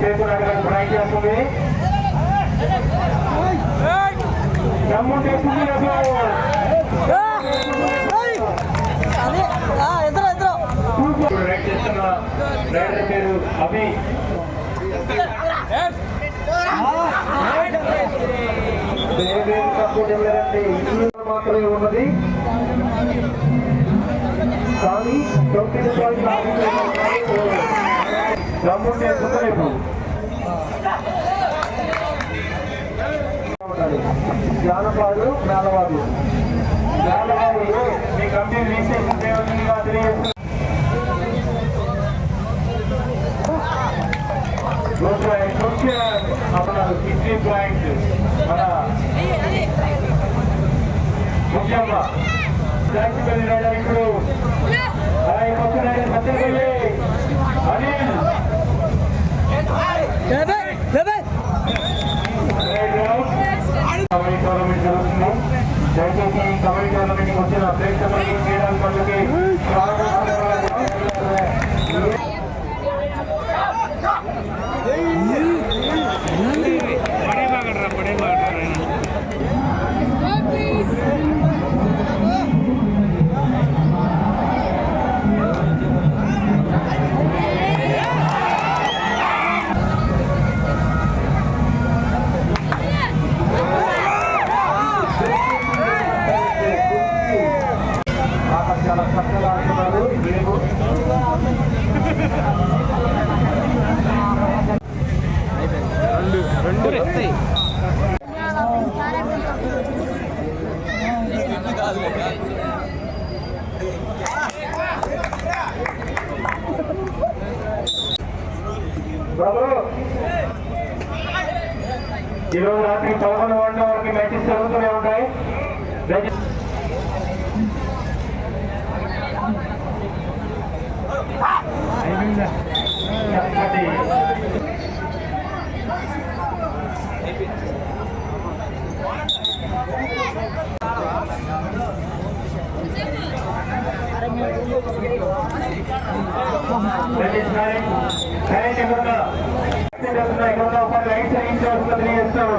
చేతులు అడగడానికి ప్రయత్నిస్తుంది రైడర్ పేరు అభి మాత్రమే ఉన్నది. కానీ తొమ్మిది పాయింట్ జమ్ము చేస్తున్నారు జానపాడు మేళవాడు మేళవాడు మీ కంపెనీ రిజిస్ట్రేషన్ చేయవలసిందిగా తెలియజేస్తున్నారు ముఖ్య మన కిడ్నీ పాయింట్ మన ముఖ్యంగా. ఇప్పుడు కబడ్డీ టోర్నమెంట్ జరుగుతుంది. దయచేసి ఈ కబడ్డీ టోర్నమెంట్కి వచ్చిన ప్రేక్షకులకి క్రీడాకారులకి స్వాగతం ఈరోజు రాత్రి పదకొండు గంటల వారికి మ్యాచెస్ జరుగుతూనే ఉంటాయి. కరెంట్ ఇక్కడ ఇక్కడ ఒక లైట్ చేయించవలసింది తెలియజేస్తాను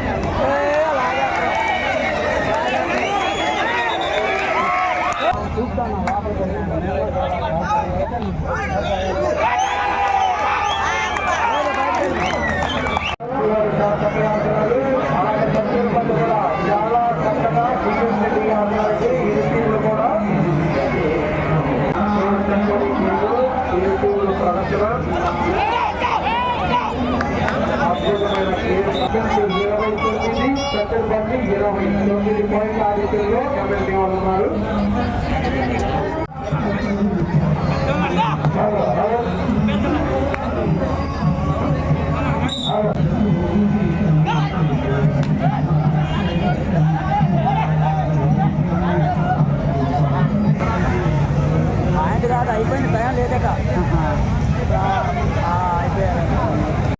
తొమ్మిది సత్యపల్లి ఇరవై తొమ్మిది పాయింట్ ఆరు ఆధిక్యంలో ఎమ్మెల్యే ఉన్నారు హలో, హలో. అయిపోయింది భయం లేదట